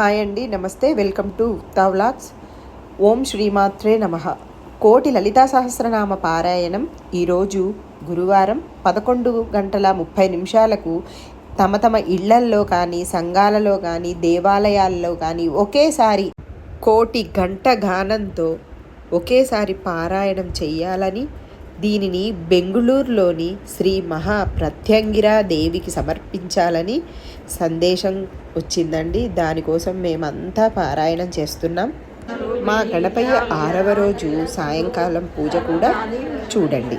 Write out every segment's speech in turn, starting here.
Hi అండి నమస్తే welcome to vlogs. ఓం శ్రీమాత్రే నమ. కోటి లలితా సహస్రనామ పారాయణం ఈరోజు గురువారం పదకొండు గంటల ముప్పై నిమిషాలకు తమ తమ ఇళ్ళల్లో కానీ సంఘాలలో కానీ దేవాలయాల్లో కానీ ఒకేసారి కోటి గంట గానంతో ఒకేసారి పారాయణం చెయ్యాలని దీనిని బెంగుళూరులోని శ్రీ మహా ప్రత్యంగిరా దేవికి సమర్పించాలని సందేశం వచ్చిందండి. దానికోసం మేమంతా పారాయణం చేస్తున్నాం. మా గణపయ్య ఆరవ రోజు సాయంకాలం పూజ కూడా చూడండి.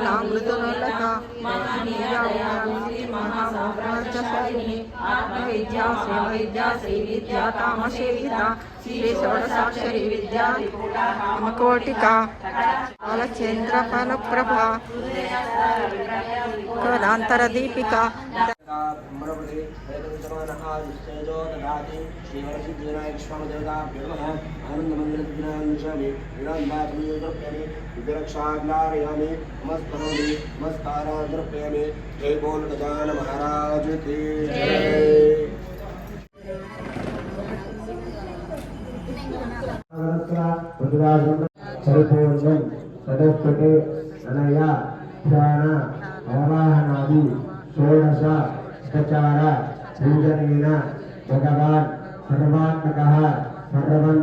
మృణాలామృతోల్లక మహామోగ్రాజ్యస్వరిణి ఆత్మవిద్యా శ్రీ శ్రీ విద్యా కామసేవిత శ్రీ షోడసాక్షరి విద్యా బాలచంద్ర దీపిక బ్రహ్మణపతి వేదవిద్యమానः నిశ్చయజో దదాతి నమస్కరోమి జై బోల్ గజాన మహారాజ్ కీ జై పరిపూర్ణం అనయ ధ్యాన అవగాహనాది షోడశ ఉపచార పూజనీన భగవాన్ సర్వాత్మక సర్వం